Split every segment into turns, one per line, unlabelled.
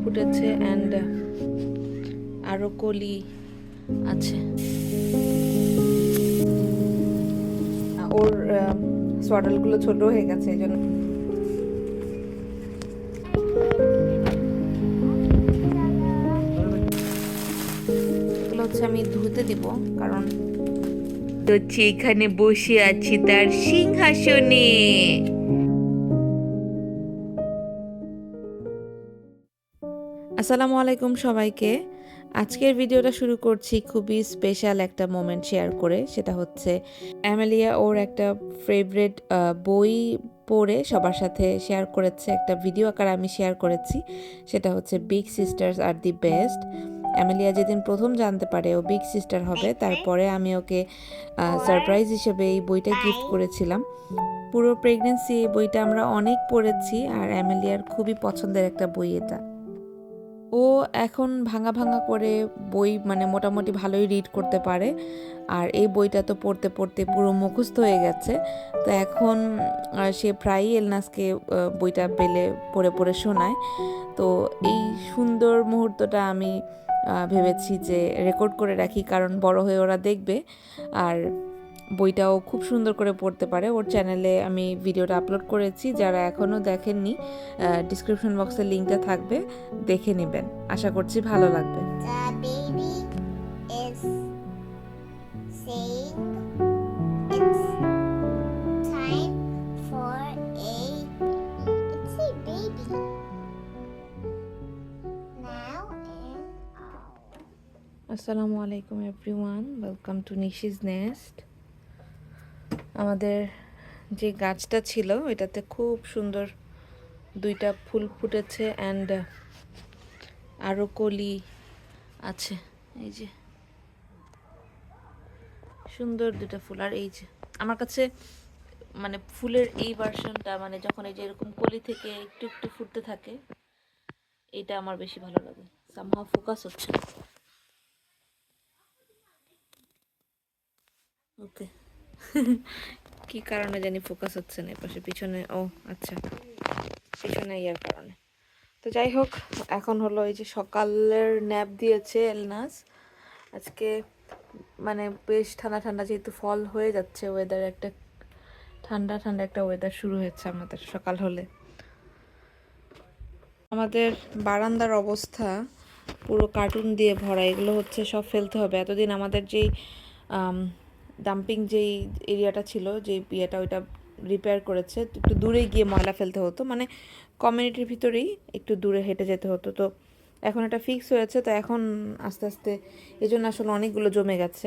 ফুটেছে অ্যান্ড আরও কলি আছে। ওর সোয়াডালগুলো ছোট হয়ে গেছে, এই জন্য। এগুলো হচ্ছে আমি ধুতে দিব, কারণ হচ্ছে এখানে বসে আছি তার সিংহাসনে। আসসালামু আলাইকুম সবাইকে। আজকের ভিডিওটা শুরু করছি খুবই স্পেশাল একটা মোমেন্ট শেয়ার করে, সেটা হচ্ছে অ্যামেলিয়া ওর একটা ফেভারেট বই পড়ে সবার সাথে শেয়ার করেছে, একটা ভিডিও আকারে আমি শেয়ার করেছি, সেটা হচ্ছে বিগ সিস্টার্স আর দি বেস্ট অ্যামেলিয়া যেদিন প্রথম জানতে পারে ও বিগ সিস্টার হবে, তারপরে আমি ওকে সারপ্রাইজ হিসেবে এই বইটা গিফট করেছিলাম। পুরো প্রেগনেন্সি এই বইটা আমরা অনেক পড়েছি আর অ্যামেলিয়ার খুবই পছন্দের একটা বই এটা। ও এখন ভাঙা ভাঙা করে বই মানে মোটামুটি ভালোই রিড করতে পারে আর এই বইটা তো পড়তে পড়তে পুরো মুখস্থ হয়ে গেছে। তো এখন সে প্রায়ই এলনাসকে বইটা পেলে পড়ে পড়ে শোনায়। তো এই সুন্দর মুহূর্তটা আমি ভেবেছি যে রেকর্ড করে রাখি, কারণ বড় হয়ে ওরা দেখবে। আর বইটাও খুব সুন্দর করে পড়তে পারে। ওর চ্যানেলে আমি ভিডিওটা আপলোড করেছি। যারা এখনও দেখেননি ডিসক্রিপশন বক্সের লিঙ্কটা থাকবে, দেখে নেবেন। আশা করছি ভালো লাগবে। আসসালামু আলাইকুম everyone, welcome to Nishi's nest. আমাদের যে গাছটা ছিল, এটাতে খুব সুন্দর দুইটা ফুল ফুটেছে অ্যান্ড আরও কলি আছে। এই যে, সুন্দর দুটা ফুল। আর এই যে, আমার কাছে মানে ফুলের এই ভার্সনটা মানে যখন এই যে এরকম কলি থেকে একটু একটু ফুটতে থাকে, এটা আমার বেশি ভালো লাগে। সামহাও ফোকাস হচ্ছে ওকে। কি কারণে জানি ফোকাস হচ্ছে না এপাশে পিছনে, ও আচ্ছা। পিছনে ইয়ার কারণে। তো যাই হোক, এখন হলো এই যে সকালের ন্যাপ দিয়েছে এলনাস। আজকে মানে বেশ ঠান্ডা ঠান্ডা যেহেতু ফল হয়ে যাচ্ছে ওয়েদার একটা ঠান্ডা ঠান্ডা একটা ওয়েদার শুরু হয়েছে আমাদের সকাল হলে। আমাদের বারান্দার অবস্থা পুরো কার্টুন দিয়ে ভরা, এগুলো হচ্ছে সব ফেলতে হবে। এতদিন আমাদের যেই ডাম্পিং যেই এরিয়াটা ছিল যে ইয়েটা ওইটা রিপেয়ার করেছে একটু দূরে গিয়ে ময়লা ফেলতে হতো মানে কমিউনিটির ভিতরেই একটু দূরে হেঁটে যেতে হতো। তো এখন এটা ফিক্স হয়েছে, তো এখন আস্তে আস্তে এই জন্য আসলে অনেকগুলো জমে গেছে।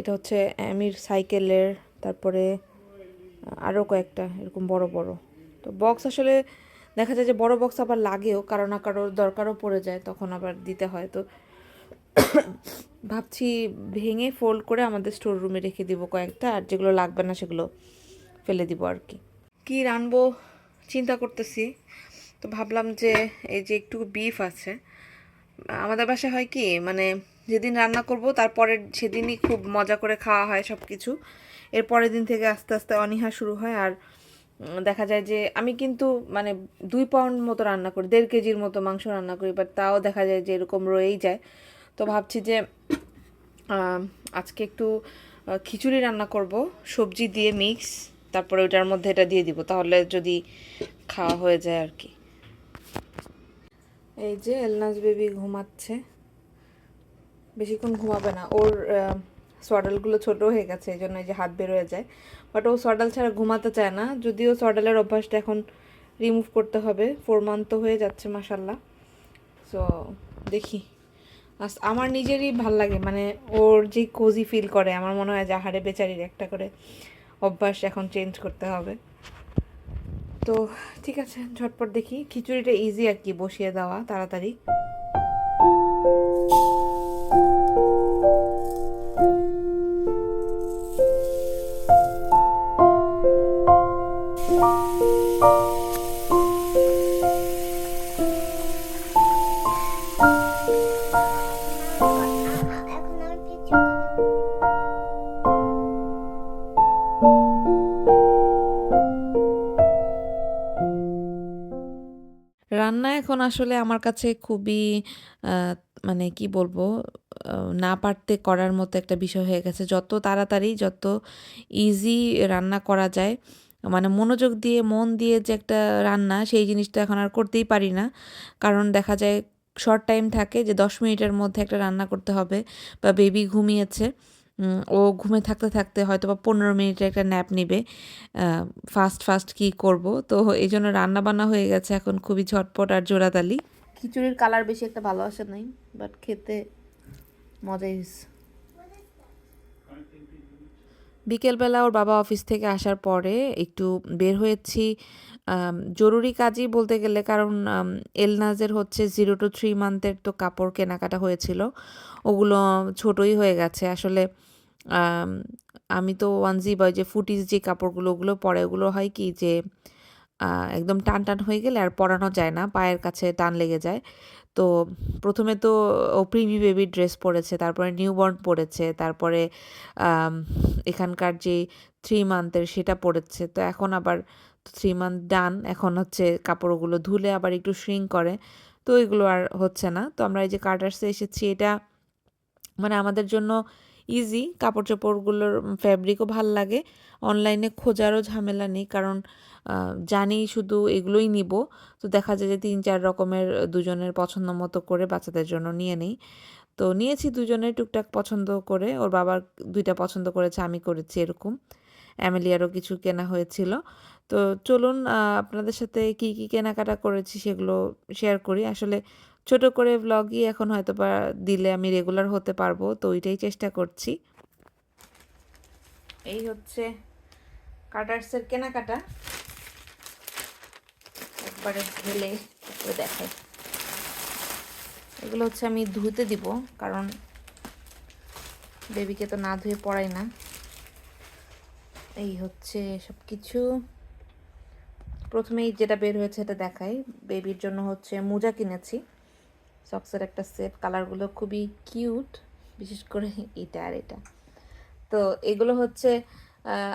এটা হচ্ছে অ্যামির সাইকেলের তারপরে আরও কয়েকটা, এরকম বড় বড়। তো বক্স আসলে দেখা যায় যে বড় বক্স আবার লাগেও, কারও না কারোর দরকারও পড়ে যায়, তখন আবার দিতে হয়। তো ভাবছি ভেঙে ফোল্ড করে আমাদের স্টোর রুমে রেখে দিব কয়েকটা, আর যেগুলো লাগবে না সেগুলো ফেলে দিব আর কি। কি রানবো চিন্তা করতেছি। তো ভাবলাম যে এই যে একটু বিফ আছে, আমাদের বাসায় হয় কি মানে যেদিন রান্না করব তারপরে সেদিনই খুব মজা করে খাওয়া হয় সব কিছু এর পরের দিন থেকে আস্তে আস্তে অনীহা শুরু হয়, আর দেখা যায় যে আমি কিন্তু মানে দুই পাউন্ড মতো রান্না করি, দেড় কেজির মতো মাংস রান্না করি বাট তাও দেখা যায় যে এরকম রয়েই যায়। তো ভাবছি যে আজকে একটু খিচুড়ি রান্না করব, সবজি দিয়ে মিক্স তারপরে ওইটার মধ্যে এটা দিয়ে দিব, তাহলে যদি খাওয়া হয়ে যায় আর কি এই যে এলনাজ বেবি ঘুমাচ্ছে। বেশিক্ষণ ঘুমাবে না, ওর সোয়াডালগুলো ছোট হয়ে গেছে, এই জন্য এই যে হাত বের হয়ে যায়। বাট ও সোয়াডাল ছাড়া ঘুমাতে চায় না, যদিও সোয়াডালের অভ্যাসটা এখন রিমুভ করতে হবে ফোর মান্থ তো হয়ে যাচ্ছে মাসাল্লাহ সো দেখি। আমার নিজেরই ভালো লাগে মানে ওর যে কোজি ফিল করে, আমার মনে হয় যে আহারে বেচারির একটা করে অভ্যাস এখন চেঞ্জ করতে হবে। তো ঠিক আছে, ঝটপট দেখি। খিচুড়িটা ইজি আর কি, বসিয়ে দেওয়া, তাড়াতাড়ি।
এখন আমি
আসলে আমার কাছে খুবই মানে কি বলব না পারতে করার মতো একটা বিষয় হয়ে গেছে। যত তাড়াতাড়ি, যত ইজি রান্না করা যায় মানে মনোযোগ দিয়ে, মন দিয়ে যে একটা রান্না, সেই জিনিসটা এখন আর করতেই পারি না। কারণ দেখা যায় শর্ট টাইম থাকে যে দশ মিনিটের মধ্যে একটা রান্না করতে হবে বা বেবি ঘুমিয়েছে। ও ঘুমে থাকতে থাকতে হয়তো বা পনেরো মিনিটের একটা ন্যাপ নেবে। ফাস্ট ফাস্ট কি করব? তো এই জন্য রান্না বান্না হয়ে গেছে এখন খুবই ঝটপট আর জোড়াতালি খিচুড়ির কালার বেশি একটা ভালো আসে নাই বাট খেতে মজাই হয়েছে। বিকেলবেলা ওর বাবা অফিস থেকে আসার পরে একটু বের হয়েছি। জরুরি কাজই বলতে গেলে কারণ এলনাজের হচ্ছে জিরো টু থ্রি মান্থের তো কাপড় কেনাকাটা হয়েছিল। ওগুলো ছোটই হয়ে গেছে। আসলে আম, তো ওয়ানজি বা যে ফুটিস যে কাপড়গুলো ওগুলো পরে ওগুলো হয় কি যে একদম টান টান হয়ে গেলে আর পরানো যায় না পায়ের কাছে টান লেগে যায়। তো প্রথমে তো ও প্রিমি বেবি ড্রেস পরেছে তারপরে নিউবর্ন পরেছে তারপরে এখানকার যে থ্রি মান্থের সেটা পড়েছে তো এখন আবার থ্রি মান্থ ডান এখন হচ্ছে কাপড়গুলো ধুলে আবার একটু শ্রিং করে। তো এগুলো আর হচ্ছে না। তো আমরা এই যে কার্টার্সে এসেছি এটা মানে আমাদের জন্য ইজি কাপড় চোপড়গুলোর ফ্যাব্রিকও ভালো লাগে। অনলাইনে খোঁজারও ঝামেলা নেই, কারণ জানি শুধু এগুলোই নিব। তো দেখা যায় যে তিন, চার রকমের দুজনের পছন্দ মতো করে বাচ্চাদের জন্য নিয়ে নিই। তো নিয়েছি দুজনের টুকটাক পছন্দ করে, ওর বাবার দুইটা পছন্দ করেছে, আমি করেছি এরকম। অ্যামেলিয়ারও কিছু কেনা হয়েছিল। তো চলুন আপনাদের সাথে কি কি কেনাকাটা করেছি সেগুলো শেয়ার করি। আসলে ছোট করে ভ্লগই এখন হয়তো বা দিলে আমি রেগুলার হতে পারব, তো ওইটাই চেষ্টা করছি। এই হচ্ছে কাটার্সের কেনাকাটা। একবারে ঢেলে দেখাই। এগুলো হচ্ছে আমি ধুতে দিব, কারণ বেবিকে তো না ধুয়ে পড়াই না। এই হচ্ছে সব কিছু প্রথমেই যেটা বের হয়েছে এটা দেখাই। বেবির জন্য হচ্ছে মোজা কিনেছি। সক্সের একটা সেট কালারগুলো খুবই কিউট বিশেষ করে এটা আর এটা। তো এগুলো হচ্ছে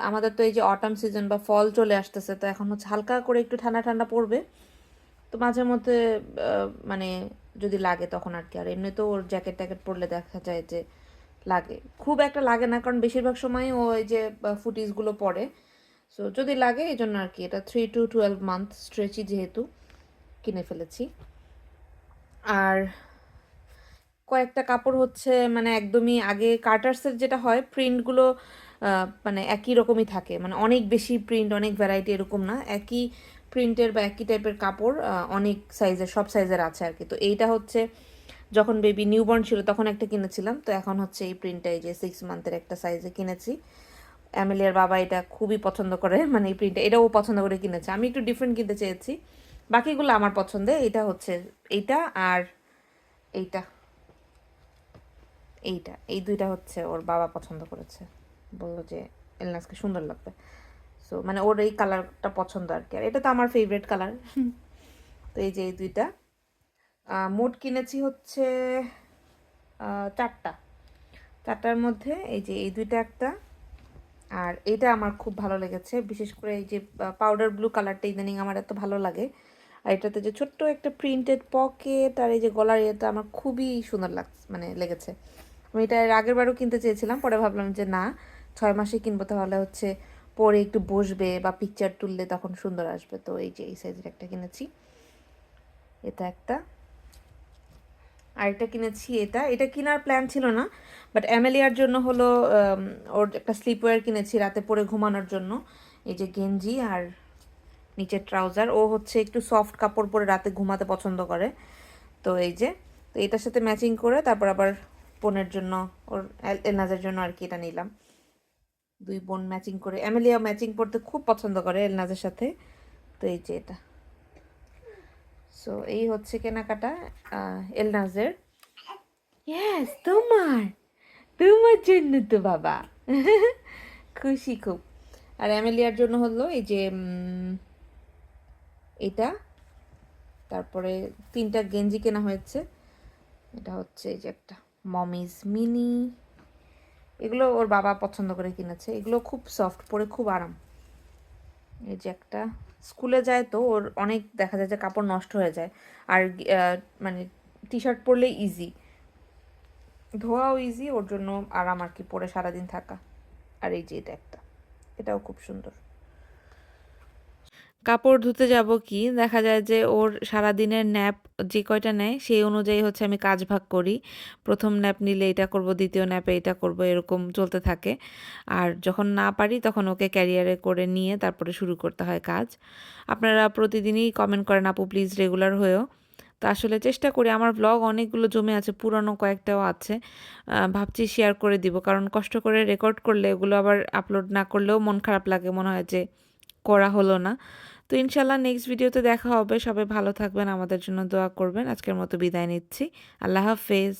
আমাদের তো এই যে অটাম সিজন বা ফল চলে আসতেছে, তো এখন হচ্ছে হালকা করে একটু ঠান্ডা ঠান্ডা পড়বে। তো মাঝে মধ্যে মানে যদি লাগে তখন আর কি। আর এমনি তো ওর জ্যাকেট ট্যাকেট পরলে দেখা যায় যে লাগে। খুব একটা লাগে না, কারণ বেশিরভাগ সময় ও এই যে ফুটিসগুলো পরে। সো যদি লাগে এই জন্য আর কি, এটা three to twelve month stretchy যেহেতু কিনে ফেলেছি। আর কয়েকটা কাপড় হচ্ছে মানে একদমই আগে কার্টার্সের যেটা হয় প্রিন্টগুলো মানে একই রকমই থাকে। মানে অনেক বেশি প্রিন্ট অনেক ভ্যারাইটি এরকম না, একই প্রিন্টের বা একই টাইপের কাপড় অনেক সাইজের সব সাইজের আছে আর কি। তো এইটা হচ্ছে, যখন বেবি নিউবর্ন ছিল, তখন একটা কিনেছিলাম। তো এখন হচ্ছে এই প্রিন্টটা এই যে সিক্স মান্থের একটা সাইজে কিনেছি। অ্যামেলিয়ার বাবা এটা খুবই পছন্দ করে মানে এই প্রিন্টটা এটাও পছন্দ করে কিনেছে। আমি একটু ডিফারেন্ট কিনতে চেয়েছি। বাকিগুলো আমার পছন্দে এটা হচ্ছে এইটা আর এইটা। এইটা, এই দুইটা হচ্ছে ওর বাবা পছন্দ করেছে। বলল যে, এলনাসকে সুন্দর লাগবে। সো মানে ওর এই কালারটা পছন্দ আর কি। আর এটা তো আমার ফেভারিট কালার তো এই যে এই দুইটা। মোট কিনেছি হচ্ছে চারটা। চারটার মধ্যে এই যে এই দুইটা একটা আর এটা আমার খুব ভালো লেগেছে। বিশেষ করে এই যে পাউডার ব্লু কালারটা ইদানিং আমার এত ভালো লাগে। আর এটাতে যে ছোট্ট একটা প্রিন্টেড পকেট আর এই যে গলার ইয়েটা আমার খুবই সুন্দর লাগ মানে লেগেছে। আমি এটা এর আগের বারও কিনতে চেয়েছিলাম, পরে ভাবলাম যে না, ছয় মাসে কিনবো তাহলে হচ্ছে পরে একটু বসবে বা পিকচার তুললে তখন সুন্দর আসবে। তো এই যে এই সাইজের একটা কিনেছি। এটা একটা। আরেকটা কিনেছি এটা। এটা কেনার প্ল্যান ছিল না বাট অ্যামেলিয়ার জন্য হলো ওর একটা স্লিপওয়্যার কিনেছি রাতে পরে ঘুমানোর জন্য। এই যে গেঞ্জি আর নিচের ট্রাউজার ও হচ্ছে একটু সফট কাপড় পরে রাতে ঘুমাতে পছন্দ করে। তো এই যে, তো এটার সাথে ম্যাচিং করে তারপর আবার বোনের জন্য, ওর এলনাজের জন্য আর কি এটা নিলাম। দুই বোন ম্যাচিং করে। অ্যামেলিয়া ম্যাচিং পড়তে খুব পছন্দ করে এলনাজের সাথে। তো এই যে এটা। সো এই হচ্ছে কেনাকাটা এলনাজের। ইয়েস তোমার। তোমার জন্য তো বাবা। খুশি খুব। আর অ্যামেলিয়ার জন্য হলো এই যে এটা। তারপরে তিনটা গেঞ্জি কেনা হয়েছে। এটা হচ্ছে এই যে একটা মমিজ মিনি। এগুলো ওর বাবা পছন্দ করে কিনেছে। এগুলো খুব সফট পরে খুব আরাম। এই যে একটা, স্কুলে যায় তো ওর অনেক দেখা যায় যে কাপড় নষ্ট হয়ে যায়। আর মানে টি শার্ট পরলে ইজি ধোয়াও ইজি ওর জন্য আরাম আর কি পরে সারাদিন থাকা। আর এই যে এটা একটা, এটাও খুব সুন্দর। কাপড় ধুতে যাব কি? দেখা যায় যে ওর সারাদিনের ন্যাপ যে কয়টা নেয়, সেই অনুযায়ী হচ্ছে আমি কাজ ভাগ করি। প্রথম ন্যাপ নিলে এটা করব, দ্বিতীয় ন্যাপে এটা করব, এরকম চলতে থাকে। আর যখন না পারি, তখন ওকে ক্যারিয়ারে করে নিয়ে তারপরে শুরু করতে হয় কাজ। আপনারা প্রতিদিনই কমেন্ট করেন, আপু, প্লিজ রেগুলার হয়েও। তো আসলে চেষ্টা করি, আমার ব্লগ অনেকগুলো জমে আছে, পুরনো কয়েকটাও আছে। ভাবছি শেয়ার করে দিব, কারণ কষ্ট করে রেকর্ড করলে, এগুলো আবার আপলোড না করলেও মন খারাপ লাগে, মনে হয় যে করা হলো না। তো ইনশাল্লাহ নেক্সট ভিডিওতে দেখা হবে। সবাই ভালো থাকবেন, আমাদের জন্য দোয়া করবেন। আজকের মতো বিদায় নিচ্ছি। আল্লাহ হাফেজ।